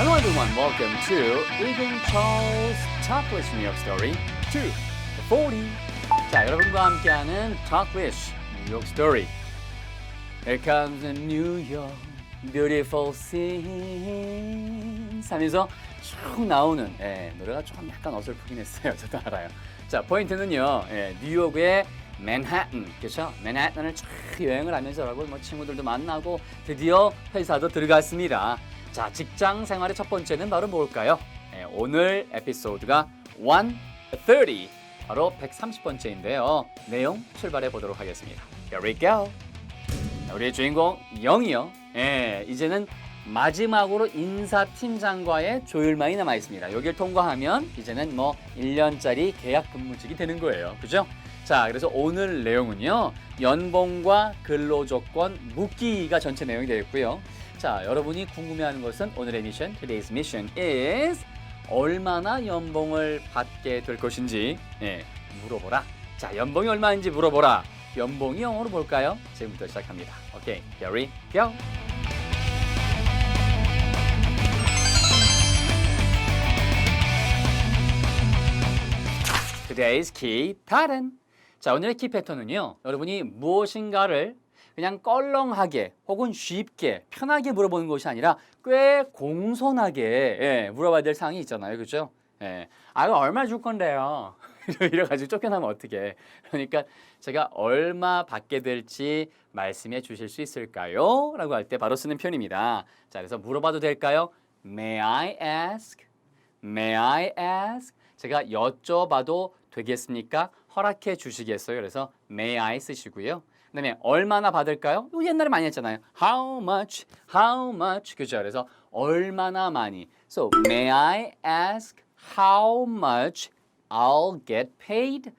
Hello everyone, welcome to Egan Charles Talkless New York Story 2, the 40. 자, 여러분과 함께하는 Talkless New York Story. Here comes a New York, beautiful scene. 하면서 쭉 나오는 예, 노래가 조금 약간 어설프긴 했어요. 저도 알아요. 자, 포인트는요, 예, 뉴욕의 맨하튼, 그렇죠? 맨하튼을 쫙 여행을 하면서 여러분 뭐 친구들도 만나고 드디어 회사도 들어갔습니다. 자, 직장 생활의 첫 번째는 바로 뭘까요? 예, 오늘 에피소드가 130, 바로 130번째인데요. 내용 출발해 보도록 하겠습니다. Here we go. 자, 우리의 주인공 영이요. 예, 이제는 마지막으로 인사팀장과의 조율만이 남아 있습니다. 여기를 통과하면 이제는 뭐 1년짜리 계약 근무직이 되는 거예요. 그죠? 자, 그래서 오늘 내용은요. 연봉과 근로조건 묻기가 전체 내용이 되겠고요. 자, 여러분이 궁금해하는 것은 오늘의 미션, today's mission is 얼마나 연봉을 받게 될 것인지 예, 물어보라. 자, 연봉이 얼마인지 물어보라. 연봉이 영어로 볼까요? 지금부터 시작합니다. 오케이, here we go. Today's key pattern. 자, 오늘의 키 패턴은요. 여러분이 무엇인가를 그냥 껄렁하게 혹은 쉽게 편하게 물어보는 것이 아니라 꽤 공손하게 예, 물어봐야 될 사항이 있잖아요. 그죠? 예. 아, 이거 얼마 줄 건데요? 이래가지고 쫓겨나면 어떻게? 그러니까 제가 얼마 받게 될지 말씀해 주실 수 있을까요? 라고 할 때 바로 쓰는 표현입니다. 자, 그래서 물어봐도 될까요? May I ask? May I ask? 제가 여쭤봐도 되겠습니까? 허락해 주시겠어요? 그래서 may I 쓰시고요. 그다음에 얼마나 받을까요? 이거 옛날에 많이 했잖아요. How much? How much? 그죠? 그래서 얼마나 많이. So may I ask how much I'll get paid?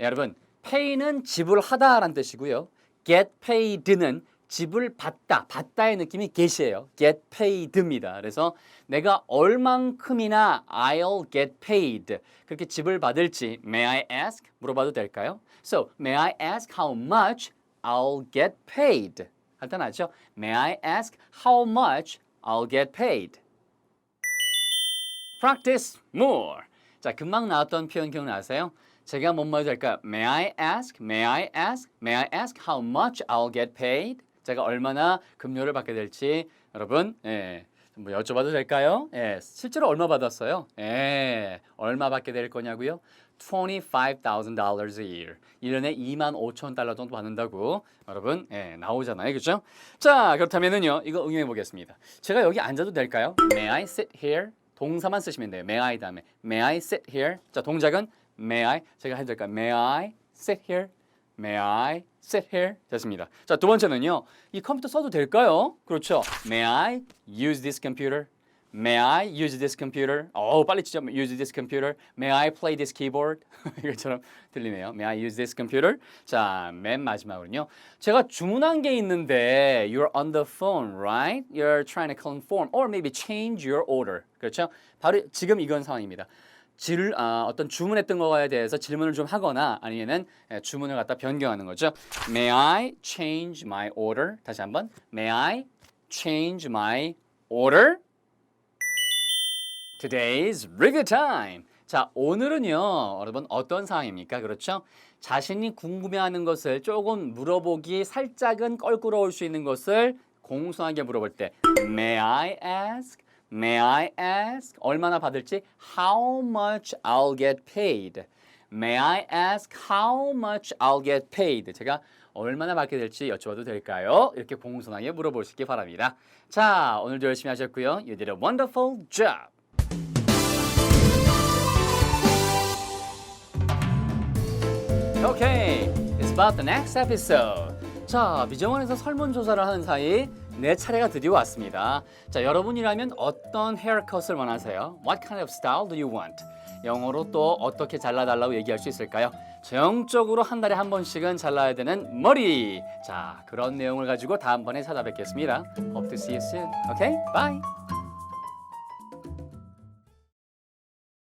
예, 여러분, pay는 지불하다라는 뜻이고요. get paid는 지불 받다, 받다의 느낌이 get이에요. get paid입니다. 그래서 내가 얼만큼이나 I'll get paid 그렇게 지불 받을지 may I ask 물어봐도 될까요? So may I ask how much I'll get paid 간단하죠? May I ask how much I'll get paid? Practice more. 자, 금방 나왔던 표현 기억나세요? 제가 뭔 말이 될까요? May I ask? May I ask? May I ask how much I'll get paid? 제가 얼마나 급료를 받게 될지 여러분, 예, 뭐 여쭤봐도 될까요? 예, 실제로 얼마 받았어요? 예, 얼마 받게 될 거냐고요? $25,000 a year. 1년에 2만 5천 달러 정도 받는다고 여러분 예, 나오잖아요. 그렇죠? 자, 그렇다면은요. 이거 응용해 보겠습니다. 제가 여기 앉아도 될까요? May I sit here? 동사만 쓰시면 돼요. May I 다음에 May I sit here? 자, 동작은 May I 제가 해도 될까요? May I sit here? May I sit here? 됐습니다. 자, 두 번째는요. 이 컴퓨터 써도 될까요? 그렇죠. May I use this computer? May I use this computer? 어, 빨리 치죠. Use this computer. May I play this keyboard? 이것처럼 들리네요. May I use this computer? 자, 맨 마지막으로는요. 제가 주문한 게 있는데 you're on the phone, right? You're trying to confirm or maybe change your order. 그렇죠? 바로 지금 이건 상황입니다. 질, 아, 어떤 주문했던 거에 대해서 질문을 좀 하거나 아니면은 예, 주문을 갖다 변경하는 거죠. May I change my order? 다시 한번. May I change my order? Today's review time. 자, 오늘은요, 여러분 어떤 상황입니까? 그렇죠? 자신이 궁금해하는 것을 조금 물어보기 살짝은 껄끄러울 수 있는 것을 공손하게 물어볼 때 May I ask? May I ask? 얼마나 받을지 How much I'll get paid? May I ask how much I'll get paid? 제가 얼마나 받게 될지 여쭤봐도 될까요? 이렇게 공손하게 물어보시기 바랍니다. 자, 오늘도 열심히 하셨고요. You did a wonderful job. Okay, it's about the next episode. 자, 미정원에서 설문조사를 하는 사이 내 차례가 드디어 왔습니다. 자, 여러분이라면 어떤 헤어컷을 원하세요? What kind of style do you want? 영어로 또 어떻게 잘라달라고 얘기할 수 있을까요? 정적으로 한 달에 한 번씩은 잘라야 되는 머리. 자, 그런 내용을 가지고 다음번에 찾아뵙겠습니다. Hope to see you soon. Okay, bye.